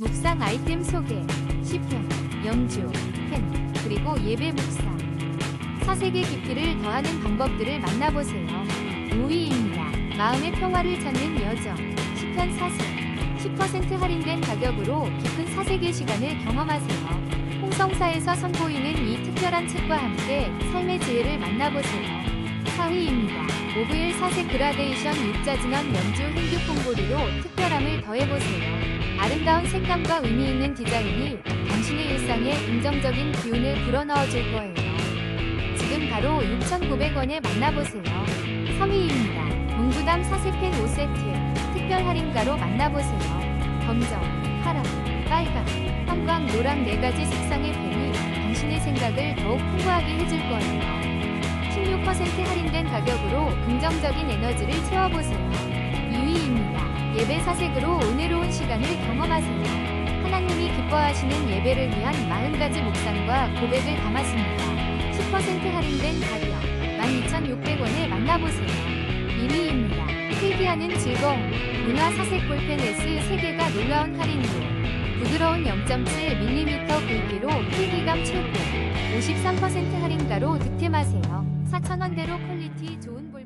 묵상 아이템 소개, 시편, 영주, 펜, 그리고 예배 묵상. 사색의 깊이를 더하는 방법들을 만나보세요. 5위입니다. 마음의 평화를 찾는 여정. 시편 사색. 10% 할인된 가격으로 깊은 사색의 시간을 경험하세요. 홍성사에서 선보이는 이 특별한 책과 함께 삶의 지혜를 만나보세요. 4위입니다. 모브일 사색 그라데이션 육자진원 연주 행규 콩고리로 특별함을 더해보세요. 아름다운 색감과 의미 있는 디자인이 당신의 일상에 긍정적인 기운을 불어넣어 줄 거예요. 지금 바로 6,900원에 만나보세요. 3위입니다. 문구담 사색펜 5세트 특별 할인가로 만나보세요. 검정, 파랑, 빨강, 형광, 노랑 네 가지 색상의 펜이 당신의 생각을 더욱 풍부하게 해줄 거예요. 16% 할인된 가격으로 긍정적인 에너지를 채워보세요. 2위입니다. 예배 사색으로 은혜로운 시간을 경험하세요. 하나님이 기뻐하시는 예배를 위한 40가지 묵상과 고백을 담았습니다. 10% 할인된 가격 12,600원에 만나보세요. 1위입니다. 필기하는 즐거움 문화 사색 볼펜 S 3개가 놀라운 할인으로 부드러운 0.7mm 굵기로 필기감 최고 53% 할인가로 득템하세요. 4,000원대로 퀄리티 좋은 볼